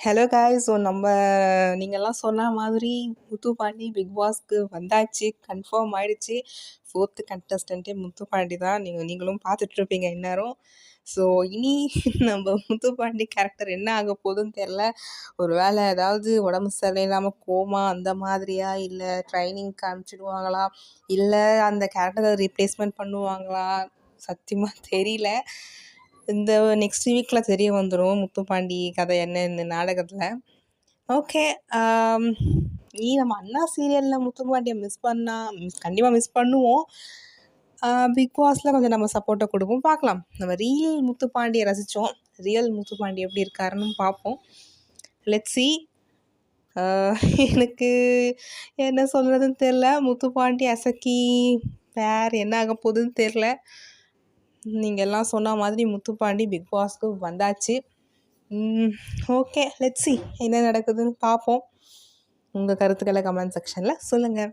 Hello guys so நம்ம நீங்கள்லாம் சொன்ன மாதிரி முத்து பாண்டி பிக் பாஸ்க்கு வந்தாச்சு. கன்ஃபார்ம் ஆயிடுச்சு. ஃபோர்த்து கண்டஸ்டண்ட்டே முத்து பாண்டி தான். நீங்கள் நீங்களும் பார்த்துட்ருப்பீங்க இந்நேரம். ஸோ இனி நம்ம முத்து பாண்டி கேரக்டர் என்ன ஆக போகுதுன்னு தெரில ஒரு வேளை ஏதாவது உடம்பு சரியில்லாமல் கோமா அந்த மாதிரியா? இல்லை ட்ரைனிங் காமிச்சிடுவாங்களா இல்லை அந்த கேரக்டரை ரீப்ளேஸ்மெண்ட் பண்ணுவாங்களா? சத்தியமாக தெரியல. இந்த நெக்ஸ்ட் வீக்கில் தெரிய வந்துடும் முத்துப்பாண்டி கதை என்ன இந்த நாடகத்தில். ஓகே நீ um, நம்ம அண்ணா சீரியலில் முத்துப்பாண்டியை மிஸ் பண்ணால் மிஸ் கண்டிப்பாக மிஸ் பண்ணுவோம். Uh, பிக் பாஸில் கொஞ்சம் நம்ம சப்போர்ட்டை கொடுப்போம். பார்க்கலாம். நம்ம ரியல் முத்துப்பாண்டியை ரசித்தோம் ரியல் முத்துப்பாண்டி எப்படி இருக்காருன்னு பார்ப்போம். லெட்ஸி uh, எனக்கு என்ன சொல்கிறதுன்னு தெரில முத்துப்பாண்டி அசக்கி பேர் என்ன ஆக போகுதுன்னு தெரில நீங்கள் எல்லாம் சொன்ன மாதிரி முத்துப்பாண்டி பிக் பாஸ்க்கு வந்தாச்சு. ஓகே லெட்ஸி என்ன நடக்குதுன்னு பார்ப்போம். உங்கள் கருத்துக்களை கமெண்ட் செக்ஷனில் சொல்லுங்கள்